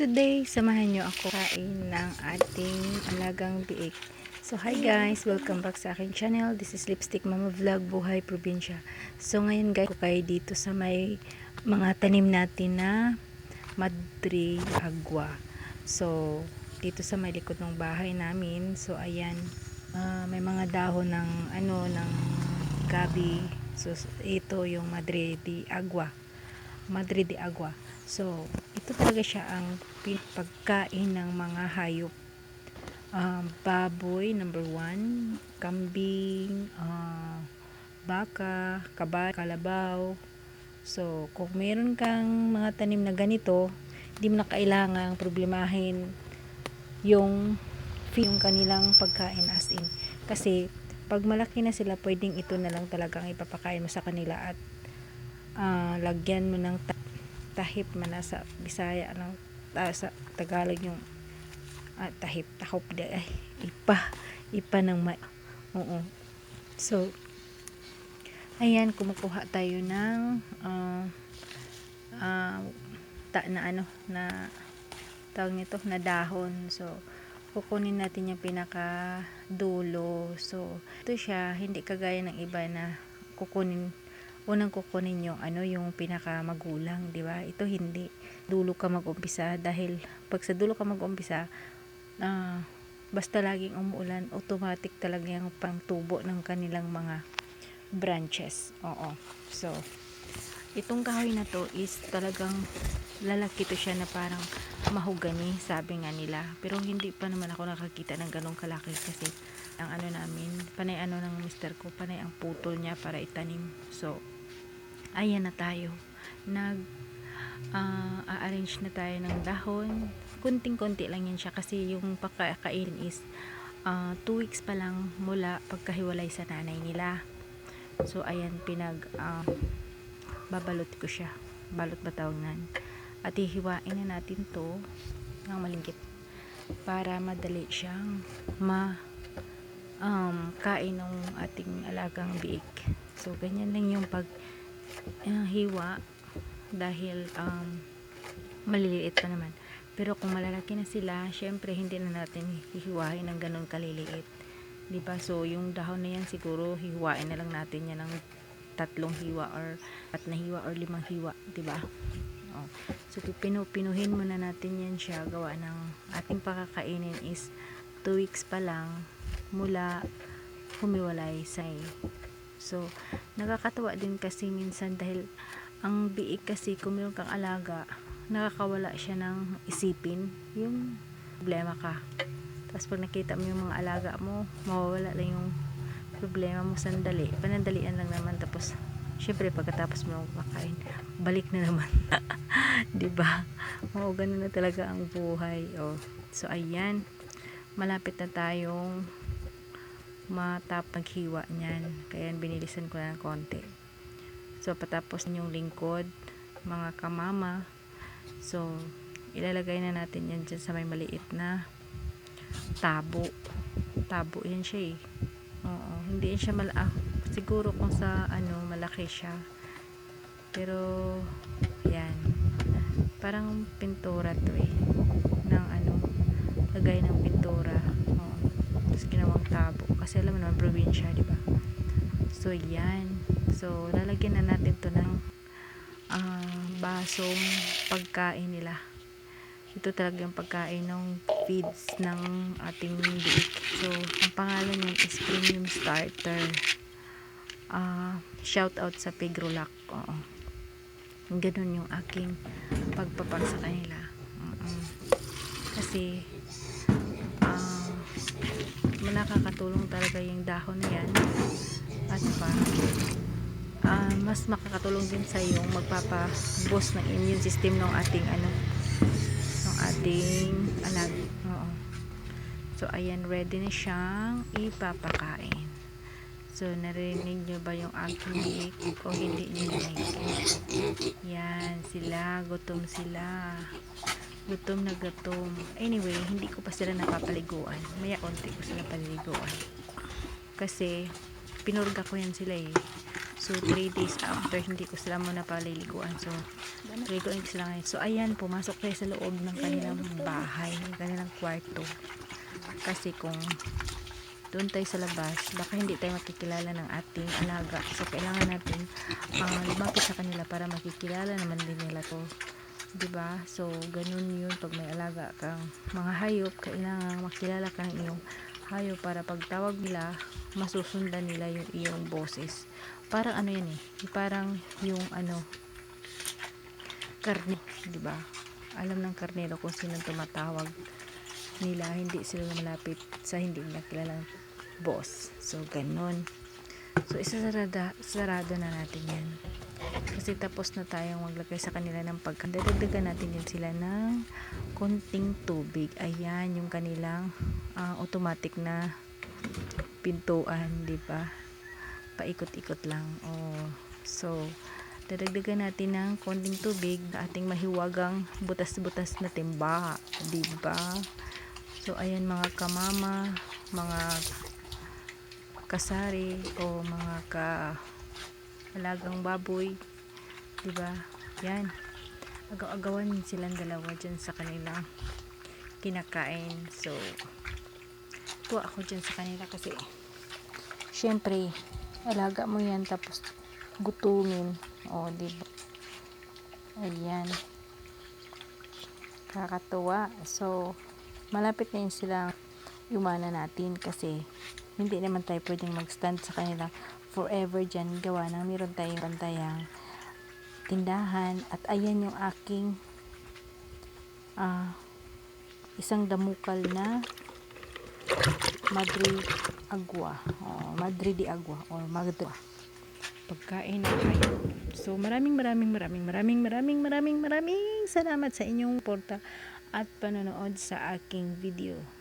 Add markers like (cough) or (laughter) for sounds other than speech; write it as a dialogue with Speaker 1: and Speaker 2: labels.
Speaker 1: today, samahan nyo ako kain ng ating alagang biik. So, hi guys! Welcome back sa aking channel. This is Lipstick Mama Vlog, Buhay Probinsya. So, ngayon guys, ko kayo dito sa may mga tanim natin na Madre Agua. So, dito sa may likod ng bahay namin. So, ayan. ah, may mga dahon ng ano, ng gabi. So, ito yung Madre de Agua. Madre de Agua. So, ito talaga siya ang pagkain ng mga hayop. Um, baboy, number one. Kambing, ah, baka, kabay, kalabaw. So, kung meron kang mga tanim na ganito, hindi mo na kailangang problemahin yung yung kanilang pagkain as in. Kasi, pag malaki na sila, pwedeng ito na lang talagang ipapakain mo sa kanila at ah, lagyan mo ng tahip man sa Bisaya ng ta- sa Tagalog yung ah, tahip tahop di ay ipa ipa ng ma oo. So ayan kumukuha tayo ng ah, ah, ta na ano na tawag nito na dahon. So kukunin natin yung pinaka dulo so ito siya hindi kagaya ng iba na kukunin unang kukunin yung ano yung pinaka magulang, di ba? Ito hindi. Dulo ka mag-umpisa dahil pag sa dulo ka mag-umpisa, ah, basta laging umuulan, automatic talaga yung pangtubo ng kanilang mga branches. Oo. So, itong kahoy na to is talagang lalaki to siya na parang mahugani, sabi nga nila. Pero hindi pa naman ako nakakita ng ganong kalaki kasi ang ano namin, panay ano ng mister ko, panay ang putol niya para itanim. So, ayan na tayo. Nag ah, a-arrange na tayo ng dahon. Kunting-kunti lang yan siya kasi yung pagkakain is 2 weeks pa lang mula pagkahiwalay sa nanay nila. So, ayan, pinag ah, babalot ko siya. Balot ba tawag nan? At hihiwain na natin to ng malingkit para madali siyang ma um, kain ng ating alagang biik. So, ganyan lang yung pag hiwa dahil um, maliliit pa naman. Pero kung malalaki na sila, syempre hindi na natin hihiwain ng ganun kaliliit. 'Di ba? So, yung dahon na yan siguro hihiwain na lang natin yan ng tatlong hiwa or at na hiwa or limang hiwa, 'di ba? Oh. So, pinu pinuhin muna natin yan siya. Gawa ng ating pakakainin is 2 weeks pa lang mula humiwalay say. So, nakakatawa din kasi minsan dahil ang biik kasi kung meron kang alaga, nakakawala siya ng isipin yung problema ka. Tapos pag nakita mo yung mga alaga mo, mawawala lang yung problema mo sandali. Panandalian lang naman tapos syempre pagkatapos mo makain, balik na naman. (laughs) 'Di ba? Oo, ganun na talaga ang buhay. Oh. So ayan, malapit na tayong matapaghiwa niyan. Kaya binilisan ko na ng konti. So, patapos yung lingkod, mga kamama. So, ilalagay na natin yan dyan sa may maliit na tabo. Tabo yan siya eh. Oo, hindi yan siya mala ah, siguro kung sa ano, malaki siya. Pero, yan. Parang pintura to eh. Ng ano, lagay ng pintura. Ginawang tabo. Kasi alam mo naman, probinsya, di ba? So, yan. So, lalagyan na natin to ng ah, basong pagkain nila. Ito talaga yung pagkain ng feeds ng ating biik. So, ang pangalan niyan is Premium Starter. Ah, shout out sa Pigrolac. Oo. Ganun yung aking pagpapag sa kanila. Mm-mm. Kasi, ah, nakakatulong talaga yung dahon yan at pa ah, mas makakatulong din sa yung magpapa-boost ng immune system ng ating ano ng ating alag oo. So ayan ready na siyang ipapakain. So narinig nyo ba yung aking mic o hindi nyo narinig? Yan sila gutom sila gutom na gutom. Anyway, hindi ko pa sila napapaliguan. Maya konti ko sila paliguan. Kasi, pinurga ko yan sila eh. So, 3 days after, hindi ko sila muna paliliguan. So, liguan ko sila ngayon. So, ayan, pumasok tayo sa loob ng kanilang bahay, ng kanilang kwarto. Kasi kung doon tayo sa labas, baka hindi tayo makikilala ng ating alaga. So, kailangan natin uh, lumapit sa kanila para makikilala naman din nila to. 'Di ba So, ganun yun pag may alaga kang mga hayop, kailangan makilala ka ng iyong hayop para pagtawag nila, masusundan nila yung iyong boses. Parang ano yan eh, parang yung ano, karne, 'di ba Alam ng karnero kung sino tumatawag nila, hindi sila malapit sa hindi nila kilalang boss. So, ganun. So, isasarada, sarado na natin yan. Kasi tapos na tayong maglagay sa kanila ng pagkain. Dadagdagan natin yun sila ng konting tubig. Ayan, yung kanilang ah, automatic na pintuan, di ba? Paikot-ikot lang. Oh. So, dadagdagan natin ng konting tubig na ating mahiwagang butas-butas na timba, di ba? So, ayan mga kamama, mga kasari o mga ka alagang baboy, 'di ba? Yan. Agaw-agawan silang dalawa diyan sa kanilang kinakain. So, tuwa ako diyan sa kanila kasi syempre, alaga mo yan tapos gutumin. O, di ba? Ayan. Kakatuwa. So, malapit na yun silang umana natin kasi hindi naman tayo pwedeng mag-stand sa kanila forever dyan gawa ng meron tayong pantayang tindahan at ayan yung aking ah, isang damukal na Madre Agua o Madre de Agua or Madre pagkain ng hayop. So maraming maraming maraming maraming maraming maraming maraming salamat sa inyong porta at panonood sa aking video.